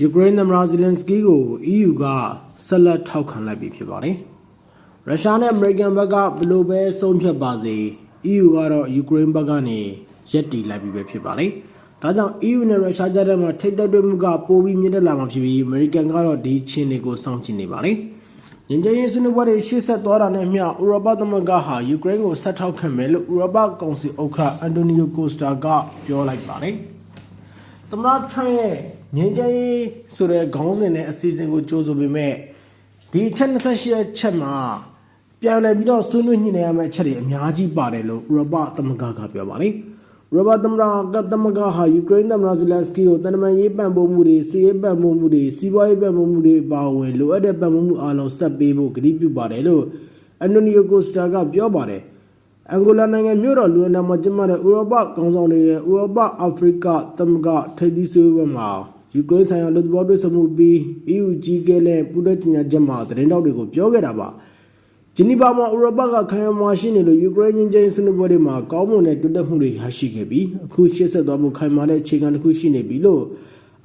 ယူကရိန်းသမ္မတဇီလန်စကီကို EU ကဆက်လက်ထောက်ခံလိုက်ပြီဖြစ်ပါတယ်။ရုရှားနဲ့အမေရိကန်ဘက်ကဘယ်လိုပဲဆုံးဖြတ်ပါစေ EU ကတော့ယူကရိန်းဘက်ကနေရက်တီလိုက်ပြီပဲဖြစ်ပါတယ်။ဒါကြောင့် EU နဲ့ရုရှားကြားထဲမှာထိပ်တက်တွေ့မှုကပိုပြီးမြင့်တက်လာမှာဖြစ်ပြီးအမေရိကန်ကတော့ဒီချင်းတွေကိုစောင့်ကြည့်နေပါတယ်။ငင်းကြရင်ဆွေးနွေးပွဲတွေရှေ့ဆက်သွားတာနဲ့မျှဥရောပသမဂ္ဂဟာယူကရိန်းကိုဆက်ထောက်ခံမယ်လို့ဥရောပကောင်စီဥက္ကဋ္ဌအန်တိုနီယိုကိုစတာကပြောလိုက်ပါတယ်။သမ္မတထရန့်ရဲ့ ငြိမ်းချမ်းရေးဆိုတဲ့ခေါင်းစဉ်နဲ့အစီအစဉ်ကိုကြိုးဆိုပေမဲ့ဒီအချက်28ရက်ချက်မှာပြန်လည်ပြီးတော့ဆွေးနွေးညှိနှိုင်းရမယ့်အချက်တွေအများကြီးပါတယ်လို့ဥရောပသမဂ္ဂကပြောပါတယ်။ဥရောပသမ္မတကသမဂ္ဂဟာယူကရိန်းသမ္မတဇီလန်စကီကိုတန်တမန်ရေးပံ့ပိုးမှုတွေစီးရေးပံ့ပိုးမှုတွေစီးပွားရေးပံ့ပိုးမှုတွေပါဝင်လိုအပ်တဲ့ပံ့ပိုးမှုအလုံးဆက်ပေးဖို့ကတိပြုပါတယ်လို့အန်တိုနီယိုကိုစတာကပြောပါတယ်။အန်ဂိုလာနိုင်ငံမြို့တော်လူအန်ဒါမှာကျင်းပတဲ့ဥရောပကောင်ဆောင်တွေရဲ့ဥရောပအာဖရိကသမဂ္ဂထိပ်သီးဆွေးနွေးပွဲမှာ ယူကရိန်းဆိုင်ရာလူသဘောတွေ့ဆုံမှုပြီး EU ကြီးကဲနဲ့ပူးတွဲကြေညာချက်မှာသတင်းတောက်တွေကိုပြောခဲ့တာပါဂျနီဗာမှာဥရောပကခံရမှာရှိနေလို့ယူကရိန်းချင်းချင်းဆွေးနွေးပွဲတွေမှာကောင်းမွန်တဲ့တိုးတက်မှုတွေရရှိခဲ့ပြီးအခုရှေ့ဆက်သွားဖို့ခိုင်မာတဲ့အခြေခံတစ်ခုရှိနေပြီလို့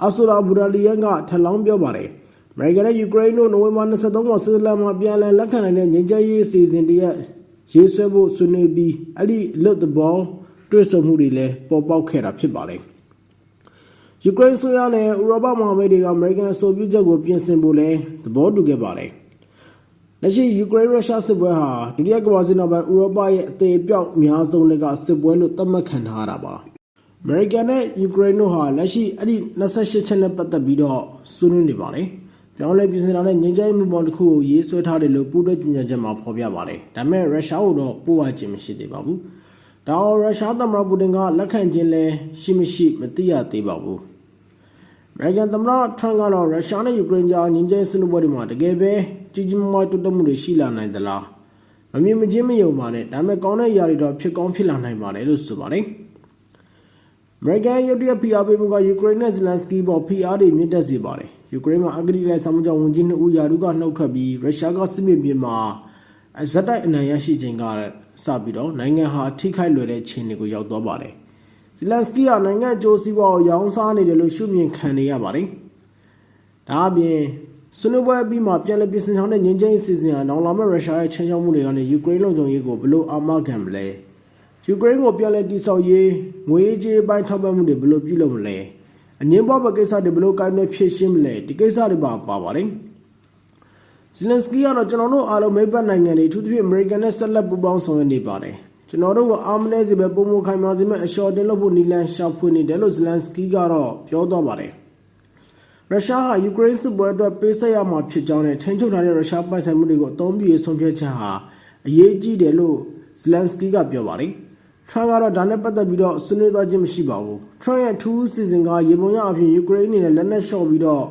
အာဆိုလာဘူရာလီယန်ကထပ်လောင်းပြောပါတယ်အမေရိကန်နဲ့ယူကရိန်းတို့နိုဝင်ဘာ23မှာဆွစ်ဇာလန်မှာပြန်လည်လက်ခံနိုင်တဲ့ငြိမ်းချမ်းရေးအစီအစဉ်တရက်ရေးဆွဲဖို့ဆွေးနွေးပြီးအဲ့ဒီလွတ်သဘောတွေ့ဆုံမှုတွေလည်းပေါ်ပေါက်ခဲ့တာဖြစ်ပါတယ်။ ယူကရိန်းဆိုရနဲ့ဥရောပမဟာမိတ်တွေကအမေရိကန်အဆိုပြုချက်ကိုပြင်ဆင်ဖို့လည်းသဘောတူခဲ့ပါတယ်။လက်ရှိယူကရိန်းရုရှားစစ်ပွဲဟာဒုတိယကမ္ဘာစစ်နောက်ပိုင်းဥရောပရဲ့အသေးအပြောက်အများဆုံးတွေကစစ်ပွဲလို့သတ်မှတ်ခံထားရတာပါ။အမေရိကန်နဲ့ယူကရိန်းတို့ဟာလက်ရှိအဲ့ဒီ28ချက်နဲ့ပတ်သက်ပြီးတော့ဆွေးနွေးနေပါတယ်။ပြောင်းလဲပြင်ဆင်လာတဲ့ငြိမ်းချမ်းရေးမှုပေါင်းတစ်ခုကိုရေးဆွဲထားတယ်လို့ပူးတွဲကြေညာချက်မှာဖော်ပြပါတယ်။ဒါပေမဲ့ရုရှားကိုတော့ပို့ဝခြင်းမရှိသေးပါဘူး။ဒါအောင်ရုရှားသမ္မတပူတင်ကလက်ခံခြင်းလဲရှိမရှိမသိရသေးပါဘူး။အ မေရိကန်သမ္မတထရန့်ကတော့ရုရှားနဲ့ယူကရိန်းကြားငြိမ်းချမ်းရေးဆွေးနွေးပွဲတွေမှာတကယ်ပဲကြီးကြီးမားမားတိုးတက်မှုတွေရှိလာနိုင်သလား။မမြင်မချင်းမယုံပါနဲ့ဒါပေမဲ့ကောင်းတဲ့ຢာတွေတော့ဖြစ်ကောင်းဖြစ်လာနိုင်ပါတယ်လို့ဆိုပါတယ်။အမေရိကန်ရုတ်တရက်ဖိအားပေးမှုကယူကရိန်းနဲ့ဇလန်စကီပေါ်ဖိအားတွေမြင့်တက်စေပါတယ်။ယူကရိန်းမှာအဂတိလိုက်ဆောင်မှုကြောင့်ဝန်ကြီးနှစ်ဦးယာရုကနှုတ်ထွက်ပြီးရုရှားကစစ်မြေပြင်မှာဇက်တိုက်အနိုင်ရရှိခြင်းကစပြီးတော့နိုင်ငံဟာထိခိုက်လွယ်တဲ့ခြေအနေကိုရောက်သွားပါတယ်။ ဇလန်စကီကနိုင်ငံအကျိုးစီးပွားကိုရောင်းစားနေတယ်လို့ရှုမြင်ခံနေရပါတယ်။ဒါအပြင်ဆွေးနွေးပွဲပြီးမှပြန်လည်ပြင်ဆင်ဆောင်တဲ့ငြိမ်းချမ်းရေးစီစဉ်ဟာနောင်လာမယ့်ရုရှားရဲ့ချင်းချောက်မှုတွေကနေယူကရိန်းလုံခြုံရေးကိုဘလို့အာမခံမလဲ။ယူကရိန်းကိုပြန်လည်တည်ဆောက်ရေးငွေကြေးပိုင်းထောက်ပံ့မှုတွေဘယ်လိုပြုလုပ်မလဲအငင်းပွားဘကိစ္စတွေဘယ်လိုကိုင်းနေဖြည့်ရှင်းမလဲဒီကိစ္စတွေပါပါပါတယ်ဇီလန်စကီကတော့ကျွန်တော်တို့အားလုံးမိဘနိုင်ငံတွေအထူးသဖြင့်အမေရိကန်နဲ့ဆက်လက်ပူးပေါင်းဆောင်ရွက်နေပါတယ် ကျွန်တော်တို့ကအာမနဲစီပဲပုံမခိုင်မာစေမဲ့အလျှော်တင်လုပ်ဖို့နီလန်ရှာဖွေနေတယ်လို့ဇီလန်စကီကတော့ပြောသွားပါတယ်ရုရှားဟာယူကရိန်းစစ်ပွဲအတွက်ပေးဆက်ရမှာဖြစ်ကြောင်းနဲ့ထိန်းချုပ်ထားတဲ့ရုရှားပိုင်ဆိုင်မှုတွေကိုအသုံးပြုရေးဆုံးဖြတ်ချက်ဟာအရေးကြီးတယ်လို့ဇလန်စကီကပြောပါတယ်။ထရန့်ကတော့ဒါနဲ့ပတ်သက်ပြီးတော့ဆွေးနွေးသွားခြင်းမရှိပါဘူး။ထရန့်ရဲ့ထူးစီစဉ်ကရေပုံရအပြင်ယူကရိန်းအနေနဲ့လက်နက်လျှော့ပြီးတော့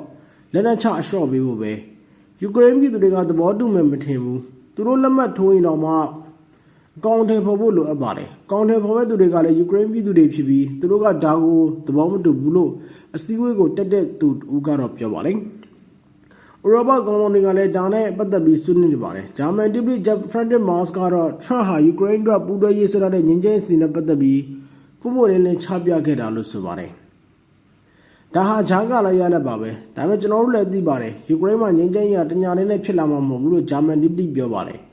လက်နက်ချအလျှော့ပေးဖို့ပဲ။ယူကရိန်းပြည်သူတွေကသဘောတူမယ်မထင်ဘူး။သူတို့လက်မှတ်ထိုးရင်တော့မှအ ကောင့်ထဲပေါ်ဖို့လိုအပ်ပါတယ်။အကောင့်ထဲပေါ်မဲ့သူတွေကလည်းယူကရိန်းပြည်သူတွေဖြစ်ပြီးသူတို့ကဒါကိုသဘောမတူဘူးလို့အစည်းအဝေးကိုတက်တဲ့သူဦးကတော့ပြောပါတယ်။ဥရောပကောင်လုံးတွေကလည်းဒါနဲ့ပတ်သက်ပြီးဆွေးနွေးနေပါတယ်။ဂျာမန်တိပရိဂျက်ဖရန်ဒစ်မော့စ်ကတော့ထရန့်ဟာယူကရိန်းအတွက်ပူးတွဲရေးဆွဲထားတဲ့ငြိမ်းချမ်းရေးစီနဲ့ပတ်သက်ပြီးပုံမှန်လေးလေးချပြခဲ့တာလို့ဆိုပါတယ်။ဒါဟာဂျာကလည်းရလက်ပါပဲ။ဒါပေမဲ့ကျွန်တော်တို့လည်းသိပါတယ်။ယူကရိန်းမှာငြိမ်းချမ်းရေးကတညာလေးနဲ့ဖြစ်လာမှာမဟုတ်ဘူးလို့ဂျာမန်တိပရိပြောပါတယ်။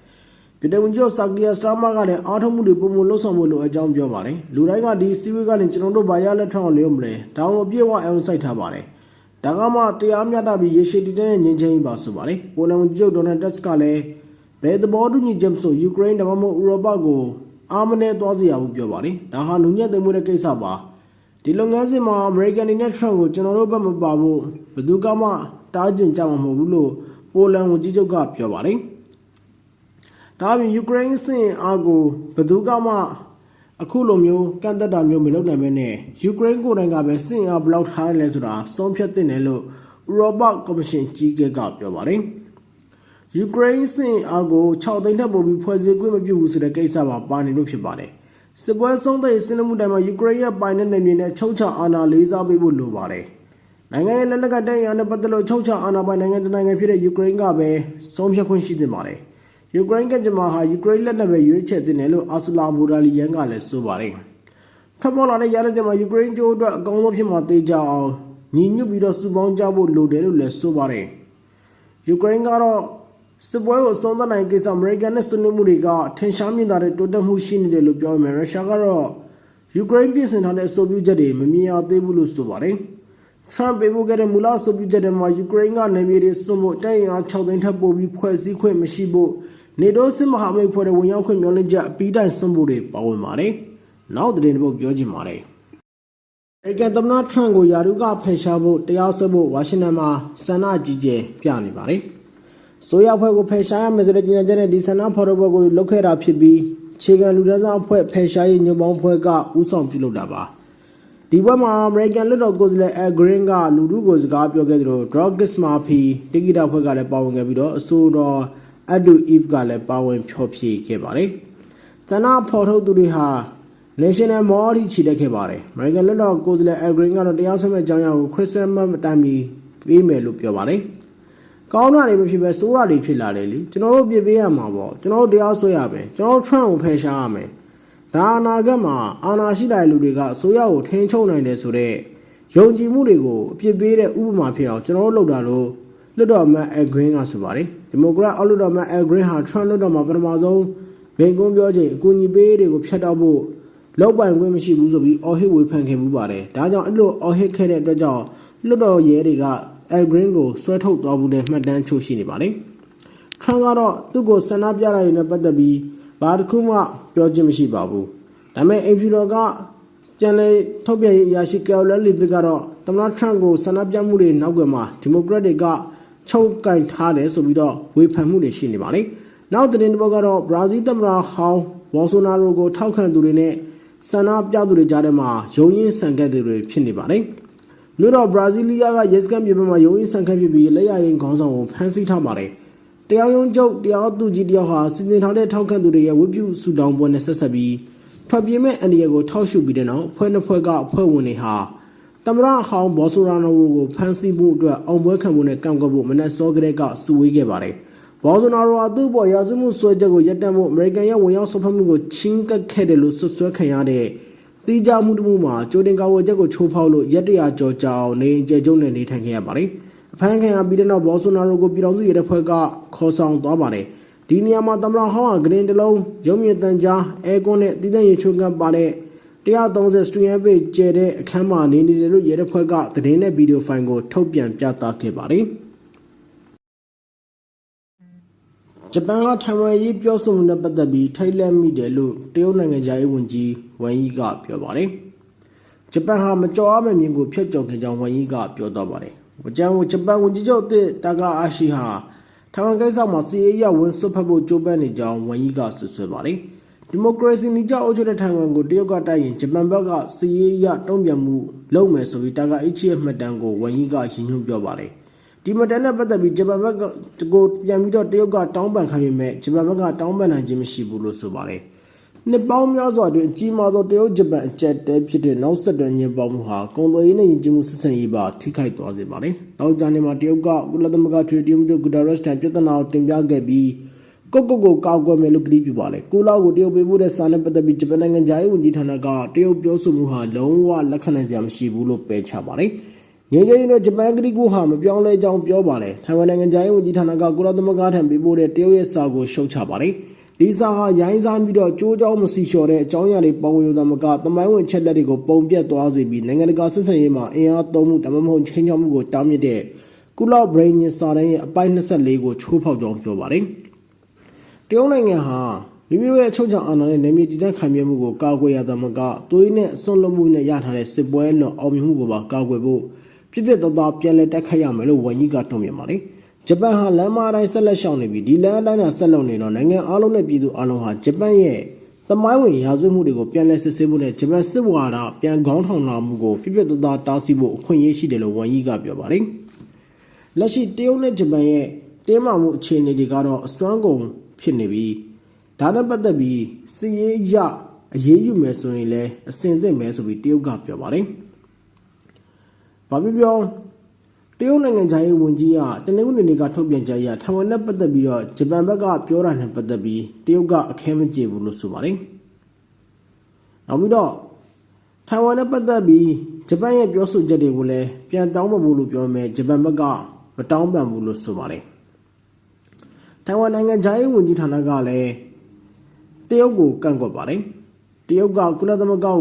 ပြည်ထောင်စုဆာကီယာစတာမာကလည်းအားထုတ်မှုတွေပုံမလှုပ်ဆောင်ဖို့လိုအကြောင်းပြောပါတယ်။လူတိုင်းကဒီစီဝေးကနေကျွန်တော်တို့ဘာရလက်ထောက်အောင်လုပ်မလဲ။ဒါအောင်အပြည့်အဝအောင်စိုက်ထားပါတယ်။ဒါကမှတရားမျှတပြီးရေရှည်တည်တဲ့ငြိမ်းချမ်းရေးပါဆိုပါတယ်။ပိုလန်ကျုပ်ဒေါ်နယ်တက်စ်ကလည်းဘယ်သဘောတူညီချက်ဆိုယူကရိန်းဒါမှမဟုတ်ဥရောပကိုအာမနဲ့သွားစီရဘူးပြောပါတယ်။ဒါဟာလူညက်သိမ်းမှုတဲ့ကိစ္စပါ။ဒီလုပ်ငန်းစဉ်မှာအမေရိကန်နဲ့ထရန့်ကိုကျွန်တော်တို့ဘက်မပါဘူးဘယ်သူကမှတားကျင်ကြမှာမဟုတ်ဘူးလို့ပိုလန်ဝန်ကြီးချုပ်ကပြောပါတယ်။ ဒါအပြင်ယူကရိန်းစင်အားကိုဘယ်သူကမှအခုလိုမျိုးကန့်သက်တာမျိုးမလုပ်နိုင်ဘဲနဲ့ယူကရိန်းကိုယ်တိုင်ကပဲစင်အားဘလောက်ထားလဲဆိုတာဆုံးဖြတ်သင့်တယ်လို့ဥရောပကော်မရှင်ကြီးကကပြောပါတယ်။ယူကရိန်းစင်အားကို6သိန်းထပ်ပို့ပြီးဖွဲ့စည်းခွင့်မပြုဘူးဆိုတဲ့ကိစ္စပါပါနေလို့ဖြစ်ပါတယ်။စစ်ပွဲဆုံးတဲ့စင်မှုတိုင်မှာယူကရိန်းရဲ့ပိုင်တဲ့နယ်မြေနဲ့ချုပ်ချအာဏာလေးစားပေးဖို့လိုပါတယ်။နိုင်ငံရဲ့လက်နက်ကတည်းကနဲ့ပတ်သက်လို့ချုပ်ချအာဏာပိုင်နိုင်ငံတနိုင်ငံဖြစ်တဲ့ယူကရိန်းကပဲဆုံးဖြတ်ခွင့်ရှိသင့်ပါတယ်။ ယူကရိန်းကကြမှာဟာယူကရိန်းလက်နက်ပဲရွေးချယ်တင်တယ်လို့အာဆူလာဘူရာလီယန်ကလည်းဆိုပါတယ်။ထပ်ပေါ်လာတဲ့ရလဒ်တွေမှာယူကရိန်းကျိုးအတွက်အကောင်းဆုံးဖြစ်မှာတေးကြအောင်ငညီညွတ်ပြီးတော့စုပေါင်းကြဖို့လိုတယ်လို့လည်းဆိုပါတယ်ယူကရိန်းကတော့စစ်ပွဲကိုဆုံးသက်နိုင်ကိစ္စအမေရိကန်နဲ့ဆွေးနွေးမှုတွေကထင်ရှားမြင်သာတဲ့တိုးတက်မှုရှိနေတယ်လို့ပြောမယ်ရုရှားကတော့ယူကရိန်းပြည်စင်ထားတဲ့အဆိုပြုချက်တွေမမြင်ရသေးဘူးလို့ဆိုပါတယ်ထရန့်ပေးဖို့ခဲ့တဲ့မူလအဆိုပြုချက်တွေမှာယူကရိန်းကနေမြေတွေစွန့်ဖို့တိုက်ရင်အား6သိန်းထပ်ပို့ပြီးဖွဲ့စည်းခွင့်မရှိဖို့ နေတိုးစစ်မဟာမိတ်ဖွဲ့တဲ့ဝင်ရောက်ခွင့်မျှော်လင့်ချက်အပီးတိုင်စွန့်ဖို့တွေပါဝင်ပါတယ်နောက်တဲ့တစ်ပုတ်ပြောချင်ပါတယ်အမေရိကန်သမ္မတထရန့်ကိုယာရုကဖယ်ရှားဖို့တရားစွဲဖို့ဝါရှင်တန်မှာဆန္ဒကြီးကျယ်ပြနေပါတယ်။ဆိုရအဖွဲ့ကိုဖယ်ရှားရမယ်ဆိုတဲ့ကြေညာချက်နဲ့ဒီဆန္ဒဖော်ထုတ်ပွဲကိုလုပ်ခဲ့တာဖြစ်ပြီးခြေခံလူဒန်းစားအဖွဲ့ဖယ်ရှားရေးညွှန်ပေါင်းဖွဲ့ကဥဆောင်ပြုလုပ်တာပါ။ဒီဘက်မှာအမေရိကန်လွှတ်တော်ကိုယ်စားလှယ်အဂရင်းကလူထုကိုစကားပြောခဲ့သလို Drogis Murphy တိကိတာဖွဲ့ကလည်းပါဝင်ခဲ့ပြီးတော့အဆိုတော် အဒူအီဖ်ကလည်းပါဝင်ဖျော်ဖြေခဲ့ပါတယ်။ဆန္ဒဖော်ထုတ်သူတွေဟာ National Mall ထိခြိတက်ခဲ့ပါတယ်။ American လွှတ်တော်ကိုယ်စားလှယ် Agreen ကတော့တရားစွဲမဲ့အကြောင်းအရာကို Christmas တိုင်ပြီးပေးမယ်လို့ပြောပါတယ်။ကောင်းတာတွေမဖြစ်ပဲစိုးတာတွေဖြစ်လာတယ်လေ။ကျွန်တော်တို့ပြစ်ပေးရမှာပေါ့။ကျွန်တော်တို့တရားစွဲရမယ်။ကျွန်တော်တို့ Trump ကိုဖယ်ရှားရမယ်။ဒါအနာဂတ်မှာအာဏာရှိတဲ့လူတွေကအစိုးရကိုထိန်းချုပ်နိုင်တယ်ဆိုတော့ယုံကြည်မှုတွေကိုအပြစ်ပေးတဲ့ဥပမာဖြစ်အောင်ကျွန်တော်တို့လုပ်တာလို့ လွှတ်တော်အမတ် Agreen ကဆိုပါတယ်။ဒီမိုကရက်အောက်လွှတ်တော်အမတ် Agreen ဟာ Trump လွှတ်တော်မှာပထမဆုံးမိန့်ခွန်းပြောချိန်အကူအညီပေးတွေကိုဖျက်တောက်ဖို့လောက်ပိုင်ခွင့်မရှိဘူးဆိုပြီးအော်ဟစ်ဝေဖန်ခဲ့မှုပါတယ်။ဒါကြောင့်အဲ့လိုအော်ဟစ်ခဲ့တဲ့အတွက်ကြောင့်လွတ်တော်ရဲတွေက El Green ကိုဆွဲထုတ်သွားမှုနဲ့မှတ်တမ်းချို့ရှိနေပါတယ်။ Trump ကတော့သူ့ကိုဆန္ဒပြတာတွေနဲ့ပတ်သက်ပြီးဘာတစ်ခုမှပြောခြင်းမရှိပါဘူး။ဒါပေမဲ့အိမ်ဖြူတော်ကပြန်လည်ထုတ်ပြန်ရေးအရာရှိကယ်လလီဗစ်ကတော့သမ္မတ Trump ကိုဆန္ဒပြမှုတွေနောက်ကွယ်မှာဒီမိုကရက်တွေက ချုပ်ကင်ထားတယ်ဆိုပြီးတော့ဝေဖန်မှုတွေရှိနေပါတယ်။နောက်သတင်းတစ်ပုဒ်ကတော့ဘရာဇီးသမ္မတဟောင်းဘော်ဆိုနာရိုကိုထောက်ခံသူတွေနဲ့ဆန္ဒပြသူတွေကြားထဲမှာယုံရင်းဆန်ခတ်သူတွေဖြစ်နေပါတယ်။မြို့တော်ဘရာဇီးလီးယားကရဲစခန်းပြည်ပမှာယုံရင်းဆန်ခတ်ဖြစ်ပြီးလက်ရရင်ခေါင်းဆောင်ကိုဖမ်းဆီးထားပါတယ်။တရားရုံးချုပ်တရားသူကြီးတယောက်ဟာစီစဉ်ထားတဲ့ထောက်ခံသူတွေရဲ့ဝိပုစုတောင်းပွဲနဲ့ဆက်ဆက်ပြီးထွက်ပြေးမဲ့အန်ဒီယာကိုထောက်ရှုပြီးတဲ့နောက်ဖွဲ့နှစ်ဖွဲ့ကအဖွဲ့ဝင်တွေဟာ တမရဟောင်းဘော်ဆိုရာနိုကိုဖမ်းဆီးမှုအတွက်အောင်ပွဲခံမှုနဲ့ကန့်ကွက်ဖို့မနက်စောကလေးကစုဝေးခဲ့ပါတယ်။ဘော်ဆိုနာရိုအသူ့ပေါ်ရာဇဝမှုဆွဲချက်ကိုရပ်တန့်ဖို့အမေရိကန်ရဲ့ဝင်ရောက်ဆွဖက်မှုကိုချင်းကပ်ခဲ့တယ်လို့ဆွဆွဲခံရတဲ့တီးကြမှုတမှုမှာကြိုတင်ကာဝယ်ချက်ကိုချိုးဖောက်လို့ရက်တရာကြော်ကြောင်နေအကျယ်ကျုံနဲ့နေထိုင်ခဲ့ရပါတယ်။အဖမ်းခံရပြီးတဲ့နောက်ဘော်ဆိုနာရိုကိုပြည်တော်စုရဲတပ်ဖွဲ့ကခေါ်ဆောင်သွားပါတယ်။ဒီနေရာမှာတမရဟောင်းကဂရင်းတလုံးရုံမြင့်တန်ကြားအဲကွန်းနဲ့တည်တဲ့ရေချိုးကပ်ပါတဲ့ 130 stream page ကျဲတဲ့အခန်းမှာနေနေတယ်လို့ရဲတပ်ဖွဲ့ကသတင်းနဲ့ဗီဒီယိုဖိုင်ကိုထုတ်ပြန်ပြသခဲ့ပါတယ်။ဂျပန်ကထိုင်ဝမ်ရေးပြောဆိုမှုနဲ့ပတ်သက်ပြီးထိတ်လန့်မိတယ်လို့တရုတ်နိုင်ငံသားရေးဝန်ကြီးဝမ်ယီကပြောပါတယ်။ဂျပန်ဟာမကြော်အားမမြင်ကိုဖျက်ကျော်ခဲ့ကြောင်းဝမ်ယီကပြောတော့ပါတယ်။ဝကြံကိုဂျပန်ဝန်ကြီးချုပ်အသစ်တာကာအာရှိဟာထိုင်ဝမ်ကိစ္စမှာစီအေးရဝန်ဆွတ်ဖက်ဖို့ကြိုးပမ်းနေကြောင်းဝမ်ယီကဆွဆွဲပါတယ်။ ဒီမိုကရေစီနီကြအုပ်ချုပ်တဲ့ထိုင်ဝမ်ကိုတရုတ်ကတိုက်ရင်ဂျပန်ဘက်ကစီရေးရတုံ့ပြန်မှုလုပ်မယ်ဆိုပြီးတာကာအိချီရဲ့မှတ်တမ်းကိုဝမ်ယီကရည်ညွှန်းပြောပါတယ်။ဒီမှတ်တမ်းနဲ့ပတ်သက်ပြီးဂျပန်ဘက်ကကိုပြန်ပြီးတော့တရုတ်ကတောင်းပန်ခံရမယ်ဂျပန်ဘက်ကတောင်းပန်နိုင်ခြင်းမရှိဘူးလို့ဆိုပါတယ်။နှစ်ပေါင်းများစွာအတွင်းအကြီးမားဆုံးတရုတ်ဂျပန်အကြက်တဲဖြစ်တဲ့နောက်ဆက်တွဲညင်ပေါမှုဟာကုန်သွယ်ရေးနဲ့ယဉ်ကျေးမှုဆက်ဆံရေးပါထိခိုက်သွားစေပါတယ်။တောက်ကြနေမှာတရုတ်ကကုလသမဂ္ဂထွေထွေမှုဂူဒါရက်စတန်ပြဿနာကိုတင်ပြခဲ့ပြီး ကိုကိုကိုကောက်ကွယ်မယ်လို့ကတိပြုပါလေ။ကိုလောက်ကိုတရုတ်ပေးဖို့တဲ့စာနဲ့ပတ်သက်ပြီးဂျပန်နိုင်ငံသားရေးဝန်ကြီးဌာနကတရုတ်ပြောဆိုမှုဟာလုံးဝလက်ခံနိုင်စရာမရှိဘူးလို့ပယ်ချပါတယ်။ငြိမ်းချမ်းရေးနဲ့ဂျပန်ကတိကူဟာမပြောင်းလဲကြောင်းပြောပါတယ်။ထိုင်ဝမ်နိုင်ငံသားရေးဝန်ကြီးဌာနကကုလသမဂ္ဂထံပေးပို့တဲ့တရုတ်ရဲ့စာကိုရှုတ်ချပါတယ်။ဒီစာဟာရိုင်းစားပြီးတော့ကြိုးကြောင်းမစီလျှော်တဲ့အကြောင်းအရာတွေပုံရုံသမကတမိုင်းဝင်ချက်လက်တွေကိုပုံပြတ်သွားစေပြီးနိုင်ငံတကာဆက်ဆံရေးမှာအင်အားသုံးမှုဒါမှမဟုတ်ချင်းချောက်မှုကိုတားမြစ်တဲ့ကုလဘရိန်စာတန်းရဲ့အပိုင်း24ကိုချိုးဖောက်ကြောင်းပြောပါတယ်။ တရုတ်နိုင်ငံဟာမိမိတို့ရဲ့အချုပ်ချာအာဏာနဲ့နေမြေတည်တံ့ခံမြဲမှုကိုကာကွယ်ရသမကသွေးနဲ့ဆွန့်လွတ်မှုနဲ့ရထားတဲ့စစ်ပွဲလွန်အောင်မြင်မှုကိုပါကာကွယ်ဖို့ပြပြတော်တော်ပြန်လည်တက်ခတ်ရမယ်လို့ဝန်ကြီးကတုံ့ပြန်ပါတယ်။ဂျပန်ဟာလမ်းမတိုင်းဆက်လက်ရှောင်နေပြီးဒီလမ်းအတိုင်းသာဆက်လုပ်နေတော့နိုင်ငံအားလုံးနဲ့ပြည်သူအားလုံးဟာဂျပန်ရဲ့သမိုင်းဝင်ရာဇဝတ်မှုတွေကိုပြန်လည်စစ်ဆေးဖို့နဲ့ဂျပန်စစ်ဝါဒပြန်ခေါင်းထောင်လာမှုကိုပြပြတော်တော်တားဆီးဖို့အခွင့်အရေးရှိတယ်လို့ဝန်ကြီးကပြောပါတယ်။လက်ရှိတရုတ်နဲ့ဂျပန်ရဲ့တင်းမာမှုအခြေအနေတွေကတော့အစွမ်းကုန် ဖြစ်နေပြီးဒါနဲ့ပတ်သက်ပြီးစီရေးရအရေးယူမယ်ဆိုရင်လည်းအစင်သင့်မယ်ဆိုပြီးတရုတ်ကပြောပါတယ်။ဘာပြောပြောတရုတ်နိုင်ငံခြားရေးဝန်ကြီးကတနင်္ဂနွေနေ့ကထုတ်ပြန်ကြရထိုင်ဝမ်နဲ့ပတ်သက်ပြီးတော့ဂျပန်ဘက်ကပြောတာနဲ့ပတ်သက်ပြီးတရုတ်ကအခဲမကျေဘူးလို့ဆိုပါတယ်။နောက်ပြီးတော့ထိုင်ဝမ်နဲ့ပတ်သက်ပြီးဂျပန်ရဲ့ပြောဆိုချက်တွေကိုလည်းပြန်တောင်းမဖို့လို့ပြောမယ်ဂျပန်ဘက်ကမတောင်းပန်ဘူးလို့ဆိုပါတယ် ထိုင်ဝမ်နိုင်ငံဂျာရေးဝန်ကြီးဌာနကလည်းတရုတ်ကိုကန့်ကွက်ပါတယ်တရုတ်ကကုလသမဂ္ဂကို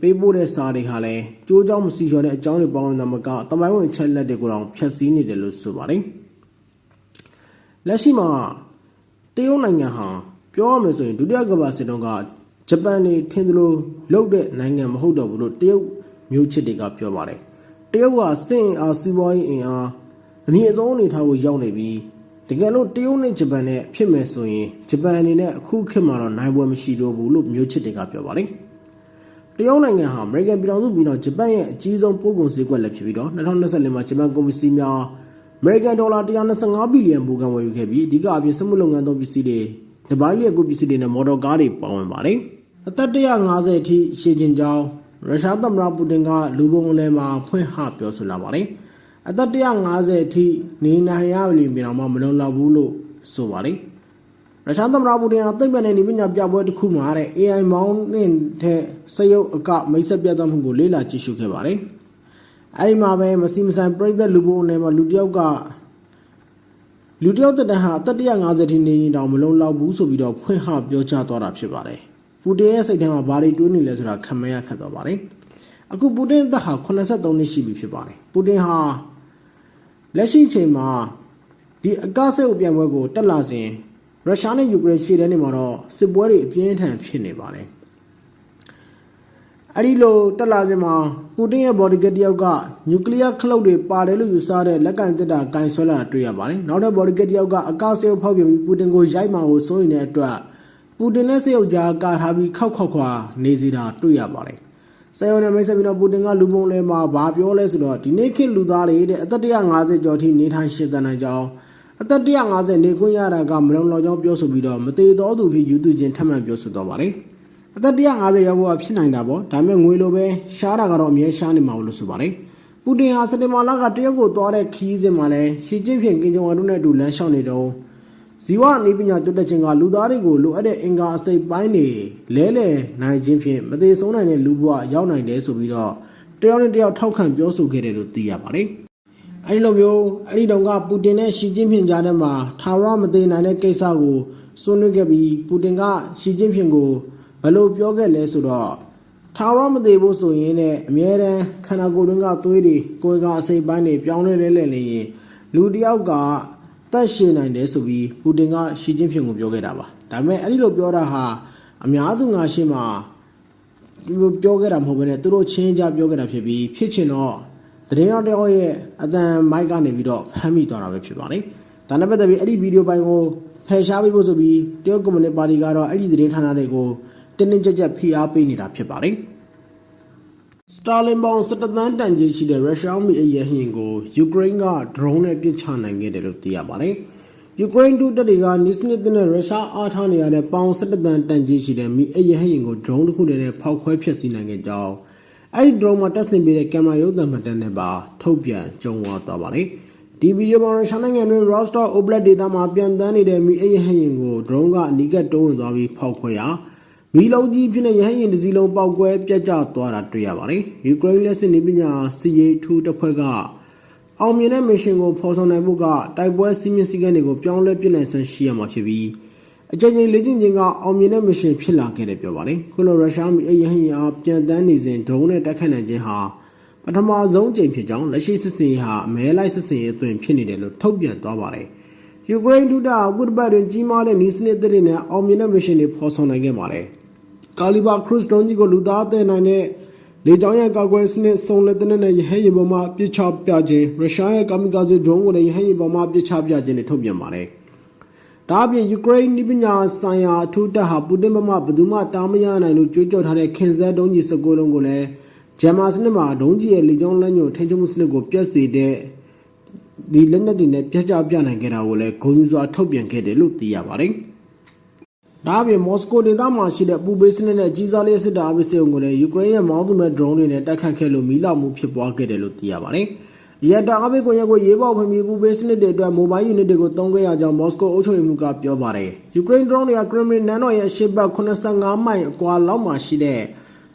ပေးပို့တဲ့စာတွေဟာလည်းကြိုးကြောင်းမစီလျော်တဲ့အကြောင်းတွေပေါင်းနေတာမကတမိုင်းဝင်ချက်လက်တွေကိုတော့ဖျက်ဆီးနေတယ်လို့ဆိုပါတယ်လက်ရှိမှာတရုတ်နိုင်ငံဟာပြောရမယ်ဆိုရင်ဒုတိယကမ္ဘာစစ်တုန်းကဂျပန်နေထင်သလိုလှုပ်တဲ့နိုင်ငံမဟုတ်တော့ဘူးလို့တရုတ်မျိုးချစ်တွေကပြောပါတယ်တရုတ်ကစစ်အင်အားစီးပွားရေးအင်အားအမြင့်အဆုံးအနေထားကိုရောက်နေပြီး တကယ်လို့တရုတ်နဲ့ဂျပန်နဲ့ဖြစ်မယ်ဆိုရင်ဂျပန်အနေနဲ့အခုခေတ်မှာတော့နိုင်ပွဲမရှိတော့ဘူးလို့မျိုးချစ်တွေကပြောပါတယ်တရုတ်နိုင်ငံဟာအမေရိကန်ပြည်ထောင်စုပြီးတော့ဂျပန်ရဲ့အကြီးဆုံးပို့ကုန်စည်ကွက်လည်းဖြစ်ပြီးတော့2024မှာဂျပန်ကုန်ပစ္စည်းများအမေရိကန်ဒေါ်လာ125ဘီလီယံပို့ကန်ဝယ်ယူခဲ့ပြီးအဓိကအပြင်စက်မှုလုပ်ငန်းသုံးပစ္စည်းတွေဒီပိုင်းလျက်ကုပစ္စည်းတွေနဲ့မော်တော်ကားတွေပါဝင်ပါတယ်အသက်150အထိရှည်ကျင်ကြောင်းရုရှားသမ္မတပူတင်ကလူပုံအလဲမှာဖွင့်ဟပြောဆိုလာပါတယ် အသက်150အထိနေနိုင်ရပြီပြည်တော်မှာမလုံလောက်ဘူးလို့ဆိုပါတယ်ရုရှားသမ္မတပူတင်ကသိပ္ပံနဲ့နည်းပညာပြပွဲတစ်ခုမှာတဲ့ AI မောင်းတဲ့စရုပ်အကမိတ်ဆက်ပြသမှုကိုလေ့လာကြည့်ရှုခဲ့ပါတယ်အဲဒီမှာပဲမစီမဆိုင်ပြိသက်လူပုံအလဲမှာလူတစ်ယောက်ကလူတယောက်တက်တန်းဟာအသက်150ထိနေရင်တောင်မလုံလောက်ဘူးဆိုပြီးတော့ဖွင့်ဟပြောကြားသွားတာဖြစ်ပါတယ်။ပူတင်ရဲ့စိတ်ထဲမှာဘာတွေတွေးနေလဲဆိုတာခံမရခက်သွားပါတယ်။အခုပူတင်အသက်ဟာ83နှစ်ရှိပြီဖြစ်ပါတယ်။ပူတင်ဟာ လက်ရှိအချိန်မှာဒီအကားစိတ်ဥပြန်ပွဲကိုတက်လာစဉ်ရုရှားနဲ့ယူကရိန်းရှေ့တန်းတွေမှာတော့စစ်ပွဲတွေအပြင်းထန်ဖြစ်နေပါတယ်။အဲဒီလိုတက်လာစဉ်မှာပူတင်ရဲ့ bodyguard တယောက်ကနျူကလ িয়ার ခလုတ်တွေပါတယ်လို့ယူဆတဲ့လက်ကင်တက်တာကင်ဆွဲလာတာတွေ့ရပါတယ်။နောက်တဲ့ bodyguard တယောက်ကအကောက်ဆေးဖောက်ပြပြီးပူတင်ကိုရိုက်မှာကိုစိုးရိမ်တဲ့အတွက်ပူတင်နဲ့ဆေးရုပ်ကြားကာထားပြီးခောက်ခောက်ခွာနေစီတာတွေ့ရပါတယ်။ ဆေးရုံနဲ့မိတ်ဆက်ပြီးတော့ပူတင်ကလူပုံလဲမှာဘာပြောလဲဆိုတော့ဒီနေ့ခေတ်လူသားတွေတဲ့အသက်150ကျော်ထိနေထိုင်ရှင်သန်နိုင်ကြောင်းအသက်150နေခွင့်ရတာကမလုံလောက်ကြောင်းပြောဆိုပြီးတော့မသေးတော်သူဖြစ်ယူသူချင်းထပ်မံပြောဆိုတော့ပါတယ်။အသက်150ရောက်ဖို့ဖြစ်နိုင်တာပေါ့ဒါပေမဲ့ငွေလိုပဲရှားတာကတော့အမြဲရှားနေမှာလို့ဆိုပါတယ်ပူတင်ဟာစက်တင်ဘာလကတရုတ်ကိုသွားတဲ့ခီးစဉ်မှာလဲရှီကျင်းဖြင့်ကင်ဂျုံဝါတို့နဲ့အတူလမ်းလျှောက်နေတော့ ဇီဝနေပညာတိုးတက်ခြင်းကလူသားတွေကိုလိုအပ်တဲ့အင်္ဂါအစိတ်ပိုင်းတွေလဲလှယ်နိုင်ခြင်းဖြင့်မသေးဆုံးနိုင်တဲ့လူဘဝရောက်နိုင်တယ်ဆိုပြီးတော့တယောက်နဲ့တယောက်ထောက်ခံပြောဆိုခဲ့တယ်လို့သိရပါတယ်။အဲဒီလိုမျိုးအဲဒီတုန်းကပူတင်နဲ့ရှီကျင်းဖြင့်ကြားထဲမှာထာဝရမသေးနိုင်တဲ့ကိစ္စကိုဆွေးနွေးခဲ့ပြီးပူတင်ကရှီကျင်းဖြင့်ကိုဘယ်လိုပြောခဲ့လဲဆိုတော့ထာဝရမသေးဘူးဆိုရင်လည်းအမြဲတမ်းခန္ဓာကိုယ်တွင်းကသွေးတွေကိုယ်ကအစိတ်ပိုင်းတွေပြောင်းလဲလဲလဲနေရင်လူတစ်ယောက်က တက်ရှည်နိုင်တယ်ဆိုပြီးပူတင်ကရှီကျင်းဖြင့်ကိုပြောခဲ့တာပါဒါပေမဲ့အဲ့ဒီလိုပြောတာဟာအများစုငါရှင်းမှာပြောခဲ့တာမဟုတ်ဘဲနဲ့သူတို့ချင်းကြပြောခဲ့တာဖြစ်ပြီးဖြစ်ချင်တော့တရင်တော်တယောက်ရဲ့အတန်မိုက်ကနေပြီးတော့ဖမ်းမိသွားတာပဲဖြစ်ပါတယ်ဒါနဲ့ပတ်သက်ပြီးအဲ့ဒီဗီဒီယိုပိုင်းကိုဖယ်ရှားပေးဖို့ဆိုပြီးတရုတ်ကွန်မြူနစ်ပါတီကတော့အဲ့ဒီသတင်းဌာနတွေကိုတင်းတင်းကြပ်ကြပ်ဖိအားပေးနေတာဖြစ်ပါတယ်။ စတာလင်ပေါင်17သန်းတန်ကြီးရှိတဲ့ရုရှားမီအရဟင်ကိုယူကရိန်းကဒရုန်းနဲ့ပစ်ချနိုင်ခဲ့တယ်လို့သိရပါတယ်။ယူကရိန်းဒုတပ်တွေကနိစနစ်နဲ့ရုရှားအားထားနေရတဲ့ပေါင်17သန်းတန်ကြီးရှိတဲ့မီအရဟင်ကိုဒရုန်းတစ်ခုနဲ့ဖောက်ခွဲဖျက်ဆီးနိုင်ခဲ့ကြောင်းအဲ့ဒီဒရုန်းမှာတက်ဆင်ပေးတဲ့ကင်မရာရုပ်သံမှတ်တမ်းနဲ့ပါထုတ်ပြန်ကြုံဝါသွားပါတယ်။ဒီဗီဒီယိုမှာရုရှားနိုင်ငံတွင် Rostov Oblast ဒေသမှာပြန်တန်းနေတဲ့မီအရဟင်ကိုဒရုန်းကအနီးကပ်တိုးဝင်သွားပြီးဖောက်ခွဲရာ မီလုံးကြီးဖြစ်တဲ့ရဟန်းရင်တစ်စီးလုံးပောက်ကွဲပြတ်ကျသွားတာတွေ့ရပါတယ်။ယူကရိန်းလက်စစ်နေပညာစီရေးထူးတပ်ဖွဲ့ကအောင်မြင်တဲ့မစ်ရှင်ကိုဖော်ဆောင်နိုင်ဖို့ကတိုက်ပွဲစီးမြင့်စည်းကမ်းတွေကိုပြောင်းလဲပြစ်နိုင်စွမ်းရှိရမှာဖြစ်ပြီးအကြိမ်ကြိမ်လေ့ကျင့်ခြင်းကအောင်မြင်တဲ့မစ်ရှင်ဖြစ်လာခဲ့တယ်ပြောပါတယ်။ခုလိုရုရှားမီအရဟန်းရင်အားပြန်တန်းနေစဉ်ဒရုန်းနဲ့တိုက်ခတ်နိုင်ခြင်းဟာပထမဆုံးကြိမ်ဖြစ်ကြောင်းလက်ရှိစစ်စင်ရေးဟာအမဲလိုက်စစ်စင်ရေးအတွင်ဖြစ်နေတယ်လို့ထုတ်ပြန်သွားပါတယ်။ယူကရိန်းဒုတာအခုတစ်ပတ်တွင်ကြီးမားတဲ့နီးစနစ်တွေနဲ့အောင်မြင်တဲ့မစ်ရှင်တွေဖော်ဆောင်နိုင်ခဲ့ပါတယ်။ ကာလီဘာခရုစ်ဒုံကြီးကိုလူသားအသိနိုင်တဲ့လေကြောင်းရဲ့ကာကွယ်စနစ်စုံလက်တဲ့နဲ့ရဟန်းရင်ပေါ်မှာပြစ်ချပြခြင်းရုရှားရဲ့ကာမီကာဇီဒရုန်းကိုလည်းရဟန်းရင်ပေါ်မှာပြစ်ချပြခြင်းတွေထုတ်ပြန်ပါတယ်။ဒါအပြင်ယူကရိန်းနိပညာဆိုင်ရာအထူးတပ်ဟာပူတင်ဘမှဘယ်သူမှတားမရနိုင်လို့ကြွေးကြော်ထားတဲ့ခင်ဇက်ဒုံကြီး19လုံးကိုလည်းဂျမာစနစ်မှာဒုံကြီးရဲ့လေကြောင်းလမ်းညွှန်ထိန်းချုပ်မှုစနစ်ကိုပြတ်စေတဲ့ဒီလက်နက်တွေနဲ့ပြတ်ကျပြနိုင်ခဲ့တာကိုလည်းဂုဏ်ယူစွာထုတ်ပြန်ခဲ့တယ်လို့သိရပါတယ်။ ဒါအပြင်မော်စကိုဒေသမှာရှိတဲ့ပူပေးစနစ်နဲ့ကြီးစားလေးစစ်တာအပိစေုံကိုလည်းယူကရိန်းရဲ့မောင်းသူမဲ့ဒရုန်းတွေနဲ့တိုက်ခတ်ခဲ့လို့မီးလောင်မှုဖြစ်ပွားခဲ့တယ်လို့သိရပါတယ်။ရန်တာအပိကွန်ရက်ကိုရေးပေါက်ဖွင့်ပြီးပူပေးစနစ်တွေအတွက်မိုဘိုင်းယူနစ်တွေကိုသုံးခဲ့ရကြောင်းမော်စကိုအုပ်ချုပ်ရေးမှူးကပြောပါတယ်။ယူကရိန်းဒရုန်းတွေကခရမလင်နန်းတော်ရဲ့ရှေ့ဘက်85မိုင်အကွာလောက်မှာရှိတဲ့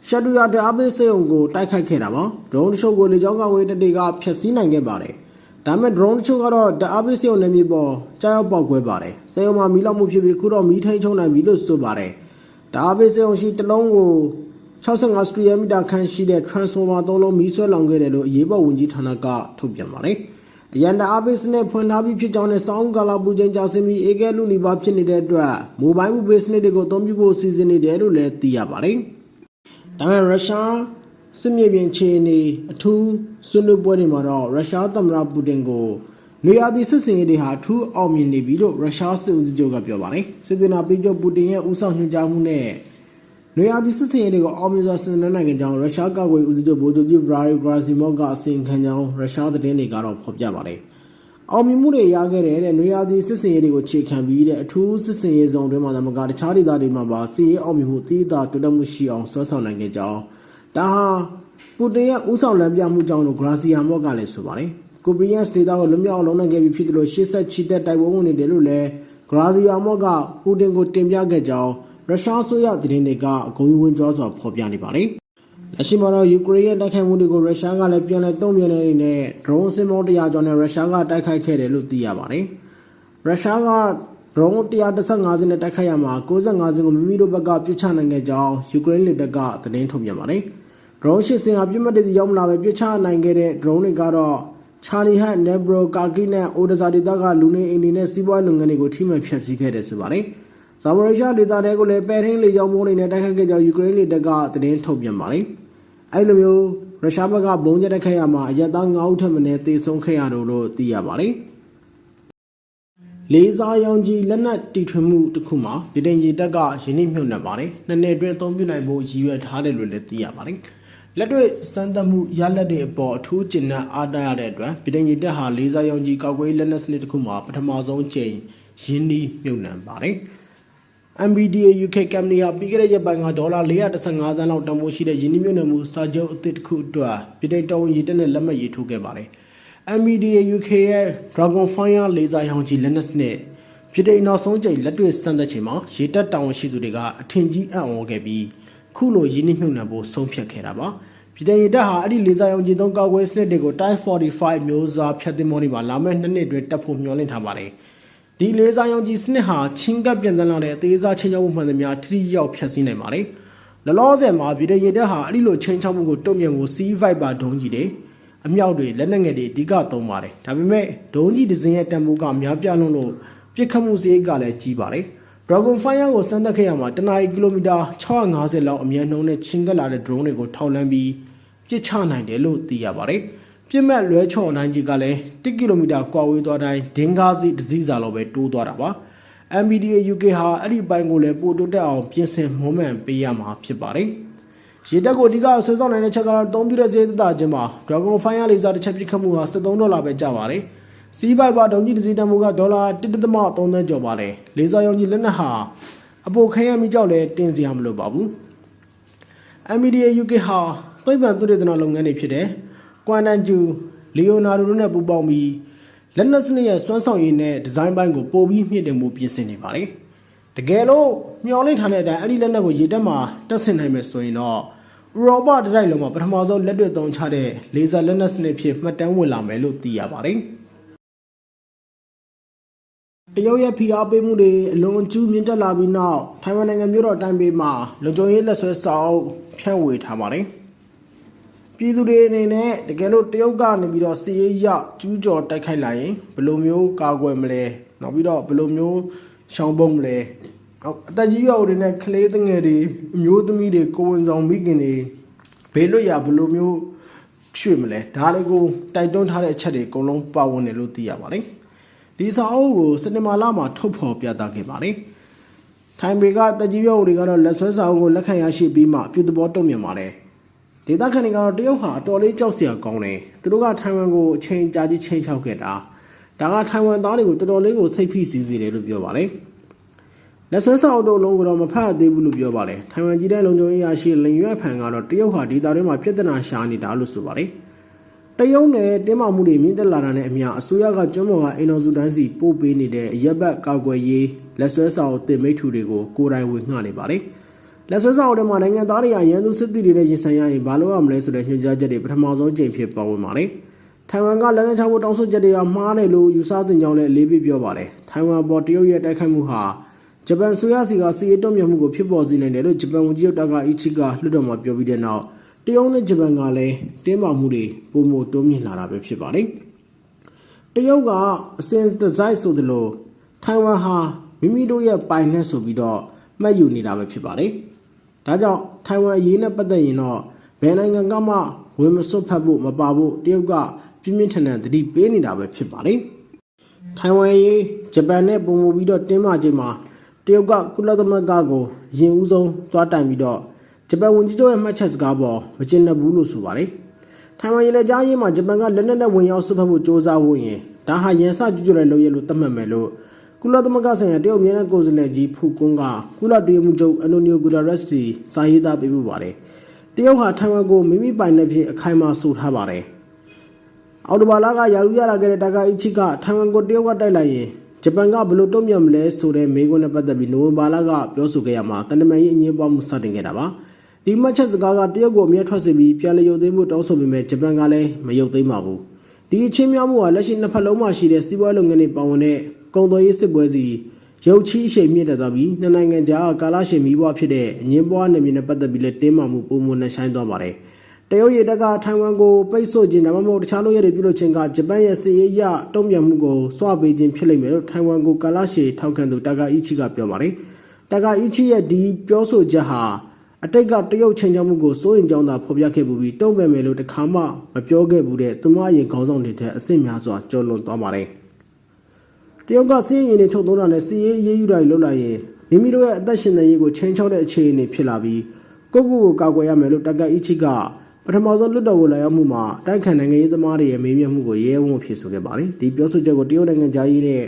ရှက်တူယာတအားပေးစေုံကိုတိုက်ခိုက်ခဲ့တာပါ။ drone တချို့ကိုလေကြောင်းကဝေးတက်တွေကဖျက်ဆီးနိုင်ခဲ့ပါတယ်။ ဒါပေမဲ့ drone တချို့ကတော့တအားပေးစေုံနယ်မြေပေါ်ကြားရောက်ပေါက်ကွဲပါတယ်။စေုံမှာမီးလောင်မှုဖြစ်ပြီးခုတော့မီးထိန်ချုံနိုင်ပြီလို့ဆိုပါတယ်။တအားပေးစေုံရှိတစ်လုံးကို65စတရီယမီတာခန့်ရှိတဲ့ transformer သုံးလုံးမီးဆွဲလောင်ခဲ့တယ်လို့အရေးပေါ်ဝန်ကြီးဌာနကထုတ်ပြန်ပါတယ်။အရန်တအားပေးစနစ်ဖွင့်ထားပြီးဖြစ်ကြောင်းနဲ့စောင်းကာလာပူချိန်ကြာစင်ပြီးအေကဲလူနီပါဖြစ်နေတဲ့အတွက်မိုဘိုင်းမှုပေးစနစ်တွေကိုအသုံးပြုဖို့စီစဉ်နေတယ်လို့လည်းသိရပါတယ်။ဒါပေမဲ့ရုရှား စစ်မြေပြင်ခြေအနေအထူးဆွေးနွေးပွဲတွေမှာတော့ရုရှားသမ္မတပူတင်ကိုနေရာဒီစစ်စင်ရေးတွေဟာအထူးအောင်မြင်နေပြီလို့ရုရှားစစ်ဦးစီးချုပ်ကပြောပါတယ်။စစ်သည်နာပြီးချုပ်ပူတင်ရဲ့ဦးဆောင်ညွှန်ကြားမှုနဲ့နေရာဒီစစ်စင်ရေးတွေကိုအောင်မြင်စွာဆင်နွှဲနိုင်ကြကြောင်းရုရှားကာကွယ်ဦးစီးချုပ်ဗိုလ်ချုပ်ကြီးဗလာရီဂရာစီမော့ကအစီရင်ခံကြောင်းရုရှားသတင်းတွေကတော့ဖော်ပြပါတယ်။အောင်မြင်မှုတွေရခဲ့တဲ့နေရာဒီစစ်စင်ရေးတွေကိုခြေခံပြီးတဲ့အထူးစစ်စင်ရေးဇုံတွင်းမှာသမကတခြားဒေသတွေမှာပါစီရေးအောင်မြင်မှုတည်တာတိုးတက်မှုရှိအောင်ဆွဲဆောင်နိုင်ခဲ့ကြောင်း ဒါဟာပူတင်ရဲ့ဦးဆောင်လမ်းပြမှုကြောင့်လို့ဂရာစီယာမော့ကလည်းဆိုပါတယ်။ကိုပရီယန်စ်ဒေတာကိုလွတ်မြောက်အောင်လုပ်နိုင်ခဲ့ပြီဖြစ်တယ်လို့ရှေ့ဆက်ချီတက်တိုက်ပွဲဝင်နေတယ်လို့လည်းဂရာစီယာမော့ကပူတင်ကိုတင်ပြခဲ့ကြောင်းရုရှားဆိုရသတင်းတွေကအကုန်ဝင်ကြောစွာဖော်ပြနေပါတယ်။လက်ရှိမှာတော့ယူကရိန်းရဲ့တိုက်ခိုက်မှုတွေကိုရုရှားကလည်းပြန်လည်တုံ့ပြန်နေနေနဲ့ drone စင်မော100ကျော်နဲ့ရုရှားကတိုက်ခိုက်ခဲ့တယ်လို့သိရပါတယ်။ရုရှားက drone 115စင်းနဲ့တိုက်ခိုက်ရမှာ65စင်းကိုမိမိတို့ဘက်ကပြစ်ချနိုင်ခဲ့ကြောင်းယူကရိန်းလက်တက်ကသတင်းထုတ်ပြန်ပါတယ်။ drone ရှစ်စင်းဟာပြစ်မှတ်တွေရောက်မလာပဲပြစ်ချနိုင်ခဲ့တဲ့ drone တွေကတော့ချာနီဟတ်နေဘရိုကာကီနဲ့အိုဒဇာဒေတာကလူနေအိမ်တွေနဲ့စီးပွားလုပ်ငန်းတွေကိုထိမှန်ဖျက်ဆီးခဲ့တယ်ဆိုပါတယ်။ဇာဘရိုရှာဒေတာတွေကိုလည်းပဲထင်းလေကြောင်းမိုးတွေနဲ့တိုက်ခိုက်ခဲ့ကြောင်းယူကရိန်းလက်တက်ကသတင်းထုတ်ပြန်ပါတယ်။အဲ့လိုမျိုးရုရှားဘက်ကဘုံကျတဲ့ခိုက်ရမှာအရက်သား9ဦးထပ်မံတေဆုံးခဲ့ရတယ်လို့သိရပါတယ်။လေးစားရောင်ကြီးလက်နက်တီထွင်မှုတစ်ခုမှာဗြိတိန်ရေတပ်ကယင်းနှိမ့်မြုပ်နှံပါတယ်။နှစ်နှစ်အတွင်းအသုံးပြုနိုင်ဖို့ရည်ရွယ်ထားတယ်လို့လည်းသိရပါတယ်။ လက်တွေ့စမ်းသပ်မှုရလက်တွေအပေါ်အထူးကျဉ်းနဲ့အားတရတဲ့အတွက်ဗြိတိန်ရေတပ်ဟာလေးစားရောင်ကြီးကောက်ကွေးလက်နက်စနစ်တစ်ခုမှာပထမဆုံးချိန်ယင်းနှိမ့်မြုပ်နှံပါတယ်။ MBDA UK company ဟာပြီးခဲ့တဲ့ရက်ပိုင်းကဒေါ်လာ415သန်းလောက်တန်ဖိုးရှိတဲ့ယင်းနှိမ့်မြုပ်နှံမှုစာချုပ်အသစ်တစ်ခုအတွက်ပြည်ထောင်တော်ဝင်ရည်တက်နဲ့လက်မှတ်ရေးထိုးခဲ့ပါတယ်။ MBDA UK ရဲ့ Dragon Fire လေဆာရောင်ကြီးလက်နက်စနစ်ပြည်ထောင်နောက်ဆုံးကြိမ်လက်တွေ့စမ်းသပ်ချိန်မှာရေတပ်တာဝန်ရှိသူတွေကအထင်ကြီးအံ့ဩခဲ့ပြီးခုလိုရင်းနှီးမြှုပ်နှံဖို့ဆုံးဖြတ်ခဲ့တာပါ။ ပြည်ထောင်ရတပ်ဟာအဲ့ဒီလေဆာရောင်ကြီးသုံးကောက်ွယ်စနစ်တွေကို Type 45မျိုးစားဖြတ်သင်းမောတွေမှာလာမယ့်နှစ်နှစ်အတွင်းတက်ဖို့မျှော်လင့်ထားပါတယ်။ဒီလေဆာရောင်ကြီးစနစ်ဟာချင်းကပ်ပြန်တန်းလာတဲ့အသေးစားချင်းချောက်မှုမှန်သမျှထိထိရောက်ဖြတ်စည်းနိုင်ပါတယ်။လလောဆယ်မှာပြည်ထောင်ရတပ်ဟာအဲ့ဒီလိုချင်းချောက်မှုကိုတုံ့ပြန်ဖို့ C5 ပါဒုံးကြီးတွေအမြောက်တွေလက်နက်ငယ်တွေအဓိကသုံးပါတယ်။ဒါပေမဲ့ဒုံးကြီးဒီဇင်ရဲ့တန်ဖိုးကများပြားလွန်းလို့ပြစ်ခတ်မှုစရိတ်ကလည်းကြီးပါတယ်။ Dragon Fire ကိုစမ်းသပ်ခဲ့ရမှာတနအီကီလိုမီတာ650လောက်အမြင့်နှုန်းနဲ့ချင်းကပ်လာတဲ့ drone တွေကိုထောက်လန်းပြီးပြစ်ချနိုင်တယ်လို့သိရပါတယ်။ပြစ်မဲ့လွဲချော်နိုင်ကြီးကလည်း1ကီလိုမီတာကွာဝေးသွားတိုင်းဒင်းကားစီတစ်စီးစာလောက်ပဲတိုးသွားတာပါ။ MBDA UK ဟာအဲ့ဒီအပိုင်းကိုလည်းပိုတိုးတက်အောင်ပြင်ဆင်မွမ်းမံပေးရမှာဖြစ်ပါတယ်။ရေတက်ကိုအဓိကဆွဲဆောင်နိုင်တဲ့ချက်ကတော့တုံးပြတဲ့စေးသက်တာချင်းမှာ Dragon Fire လေးစားတစ်ချက်ပြစ်ခတ်မှုဟာ73ဒေါ်လာပဲကျပါတယ်။ စီးပိုက်ပါဒုံကြီးတစ်စီးတန်မှုကဒေါ်လာ1.3သန်းကျော်ပါတယ်။လေးစားရောင်ကြီးလက်နက်ဟာအပိုခဲရမိကြောက်လဲတင်စရာမလိုပါဘူး။ MBDA UK ဟာသိပ္ပံသုတေသနလုပ်ငန်းတွေဖြစ်တဲ့ကွမ်နန်ဂျူလီယိုနာဒိုတို့နဲ့ပူးပေါင်းပြီးလက်နက်စနစ်ရဲ့စွမ်းဆောင်ရည်နဲ့ဒီဇိုင်းပိုင်းကိုပိုပြီးမြင့်တင်မှုပြင်ဆင်နေပါတယ်။တကယ်လို့မျှော်လင့်ထားတဲ့အတိုင်းအဲ့ဒီလက်နက်ကိုရေတက်မှာတက်ဆင်နိုင်မယ်ဆိုရင်တော့ဥရောပတိုက်လုံးမှာပထမဆုံးလက်တွေ့သုံးချတဲ့လေဆာလက်နက်စနစ်ဖြစ်မှတ်တမ်းဝင်လာမယ်လို့သိရပါတယ်။ တရုတ်ရဲ့ဖိအားပေးမှုတွေအလွန်အကျူးမြင့်တက်လာပြီးနောက်ထိုင်ဝမ်နိုင်ငံမြို့တော်တိုင်ပေမှာလုံခြုံရေးလက်ဆွဲစာအုပ်ဖြန့်ဝေထားပါတယ်။ပြည်သူတွေအနေနဲ့တကယ်လို့တရုတ်ကနေပြီးတော့စီးရေးရကျူးကျော်တိုက်ခိုက်လာရင်ဘယ်လိုမျိုးကာကွယ်မလဲ။နောက်ပြီးတော့ဘယ်လိုမျိုးရှောင်ပုံမလဲ။အသက်ကြီးရွယ်တွေနဲ့ကလေးငယ်တွေအမျိုးသမီးတွေကိုဝန်ဆောင်မိခင်တွေဘေးလွတ်ရာဘယ်လိုမျိုးရွှေ့မလဲ။ဒါလေးကိုတိုက်တွန်းထားတဲ့အချက်တွေအကုန်လုံးပါဝင်တယ်လို့သိရပါတယ်။ ဒီစာအုပ်ကိုစနေမာလာမှာထုတ်ဖော်ပြသခဲ့ပါတယ်။ထိုင်ပေကတကြီးရုပ်တွေကတော့လက်ဆွဲစာအုပ်ကိုလက်ခံရရှိပြီးမှပြုသဘောတုံ့ပြန်ပါတယ်။ဒေသခံတွေကတော့တရုတ်ဟာအတော်လေးကြောက်စရာကောင်းတယ်။သူတို့ကထိုင်ဝမ်ကိုအချိန်ကြာကြီးချိန်ချောက်ခဲ့တာ။ဒါကထိုင်ဝမ်သားတွေကိုတော်တော်လေးကိုစိတ်ဖိစီးစေတယ်လို့ပြောပါတယ်။လက်ဆွဲစာအုပ်တို့လုံးကတော့မဖတ်သေးဘူးလို့ပြောပါတယ်။ထိုင်ဝမ်ကြီးတဲ့လုံခြုံရေးရရှိလင်ရွက်ဖန်ကတော့တရုတ်ဟာဒေသတွင်းမှာပြဿနာရှာနေတာလို့ဆိုပါတယ်။ တရုတ်နဲ့တင်းမာမှုတွေမြင့်တက်လာတာနဲ့အမျှအစိုးရကကျွန်းပေါ်ကအိမ်တော်စုတိုင်းစီပို့ပေးနေတဲ့ရက်ဘတ်ကောက်ွယ်ရေးလက်ဆွဲဆောင်တင်မိထူတွေကိုကိုယ်တိုင်ဝင်ငှနေပါတယ်။လက်ဆွဲဆောင်တဲ့မှာနိုင်ငံသားတွေကရန်သူစစ်တီတွေနဲ့ရင်ဆိုင်ရရင်ဘာလို့ရမလဲဆိုတဲ့ညွှန်ကြားချက်တွေပထမဆုံးကြိမ်ဖြစ်ပေါ်ဝင်ပါတယ်။ထိုင်ဝမ်ကလက်နက်ချဖို့တောင်းဆိုချက်တွေကမှားတယ်လို့ယူဆတင်ကြောင်းလည်းလေးပြပြောပါတယ်။ထိုင်ဝမ်ပေါ်တရုတ်ရဲ့တိုက်ခိုက်မှုဟာဂျပန်ဆိုရစီကစီအေးတုံ့ပြန်မှုကိုဖြစ်ပေါ်စေနိုင်တယ်လို့ဂျပန်ဝန်ကြီးချုပ်တာကာအီချီကလွှတ်တော်မှာပြောပြီးတဲ့နောက် တရုတ်နဲ့ဂျပန်ကလည်းတင်းမာမှုတွေပုံမတိုးမြင့်လာတာပဲဖြစ်ပါတယ်။တရုတ်ကအစင်ဒီဇိုင်းဆိုသလိုထိုင်ဝမ်ဟာမိမိတို့ရဲ့ပိုင်နဲ့ဆိုပြီးတော့မှတ်ယူနေတာပဲဖြစ်ပါတယ်။ဒါကြောင့်ထိုင်ဝမ်အရေးနဲ့ပတ်သက်ရင်တော့ဘယ်နိုင်ငံကမှဝင်မစွတ်ဖက်ဖို့မပါဖို့တရုတ်ကပြင်းပြင်းထန်ထန်သတိပေးနေတာပဲဖြစ်ပါတယ်။ထိုင်ဝမ်ရေးဂျပန်နဲ့ပုံမူပြီးတော့တင်းမာချိန်မှာတရုတ်ကကုလသမဂ္ဂကိုအရင်ဦးဆုံးသွားတိုင်ပြီးတော့ ဂျပန်ဝန်ကြီးချုပ်ရဲ့မှတ်ချက်စကားပေါ်မကျင်တတ်ဘူးလို့ဆိုပါတယ်။ထိုင်ဝမ်ရေလက်ကြားရေးမှာဂျပန်ကလက်နက်နဲ့ဝင်ရောက်ဆွတ်ဖက်ဖို့စ조사ဖို့ရင်ဒါဟာရန်စကြွကြွတဲ့လုပ်ရလို့သတ်မှတ်မယ်လို့ကုလသမဂ္ဂဆိုင်ရာတရုတ်ပြည်နယ်ကိုယ်စားလှယ်ကြီးဖူကွန်းကကုလပြည်မှုချုပ်အန်တိုနီယိုဂူတာရက်စ်တီစာရေးသားပေးပို့ပါတယ်။တရုတ်ဟာထိုင်ဝမ်ကိုမိမိပိုင်တဲ့ဖြစ်အခိုင်အမာဆိုထားပါတယ်။အော်တိုဘာလာကယာရူရလာခဲ့တဲ့တာကာအီချီကထိုင်ဝမ်ကိုတရုတ်ကတိုက်လိုက်ရင်ဂျပန်ကဘယ်လိုတုံ့ပြန်မလဲဆိုတဲ့မေးခွန်းနဲ့ပတ်သက်ပြီးနိုဝင်ဘာလကပြောဆိုခဲ့ရမှာတန်တမန်ရေးအငင်းပွားမှုစတင်ခဲ့တာပါ ဒီမှတ်ချက်စကားကတရုတ်ကိုအမြဲထွက်စေပြီးပြန်လည်ရုပ်သိမ်းမှုတောင်းဆိုပေမဲ့ဂျပန်ကလည်းမရုပ်သိမ်းပါဘူးဒီအချင်းများမှုဟာလက်ရှိနှစ်ဖက်လုံးမှာရှိတဲ့စီးပွားလုပ်ငန်းတွေပါဝင်တဲ့ကုန်သွယ်ရေးစစ်ပွဲစီရုပ်ချီးအရှိန်မြင့်တက်သွားပြီးနှစ်နိုင်ငံကြားကာလရှည်မီးပွားဖြစ်တဲ့အငင်းပွားနယ်မြေနဲ့ပတ်သက်ပြီးလည်းတင်းမာမှုပုံမှန်နဲ့ဆိုင်သွားပါတယ်တရုတ်ရေတပ်ကထိုင်ဝမ်ကိုပိတ်ဆို့ခြင်းဒါမှမဟုတ်တခြားလုပ်ရည်တွေပြုလုပ်ခြင်းကဂျပန်ရဲ့စစ်ရေးအရတုံ့ပြန်မှုကိုစွပေးခြင်းဖြစ်လိမ့်မယ်လို့ထိုင်ဝမ်ကိုကာလရှည်ထောက်ခံသူတာကာအီချီကပြောပါတယ်။တာကာအီချီရဲ့ဒီပြောဆိုချက်ဟာ အတိတ်ကတရုတ်ချိန်ချမှုကိုစိုးရင်ကြောင်းသာဖော်ပြခဲ့ပူပြီးတုံ့ပြန်မယ်လို့တခါမှမပြောခဲ့ဘူးတဲ့သူမရဲ့ခေါင်းဆောင်တွေတဲ့အစ်စ်များစွာကျော်လွန်သွားပါတယ်။တရုတ်ကစီးရင်တွေထုတ်သုံးတာနဲ့စီးရေးအရေးယူတာတွေလုပ်လိုက်ရင်မိမိတို့ရဲ့အသက်ရှင်နေရေးကိုချိန်ချောက်တဲ့အခြေအနေဖြစ်လာပြီးကိုယ့်ကိုယ်ကိုကာကွယ်ရမယ်လို့တာကာအီချီကပထမဆုံးလွတ်တော်ကိုလာရောက်မှုမှာတိုက်ခိုင်နိုင်ငံရေးသမားတွေရဲ့မေးမြန်းမှုကိုရဲဝံ့ဖြေဆိုခဲ့ပါတယ်။ဒီပြောဆိုချက်ကိုတရုတ်နိုင်ငံသားရေးနဲ့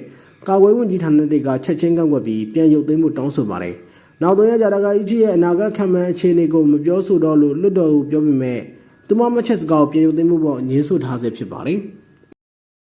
ကာကွယ်ဝင်ကြီးဌာနတွေကချက်ချင်းကန့်ကွက်ပြီးပြန်ရုပ်သိမ်းမှုတောင်းဆိုပါတယ်။ နောက်သုံးရက်ကြာတာကအီချီရဲ့အနာဂတ်ခံမှန်းအခြေအနေကိုမပြောဆိုတော့လို့လွတ်တော်ကိုပြောပေမဲ့သူမမချက်စကားကိုပြန်ရုပ်သိမ်းမှုပေါ်ညှင်းဆိုထားဆဲဖြစ်ပါတယ်။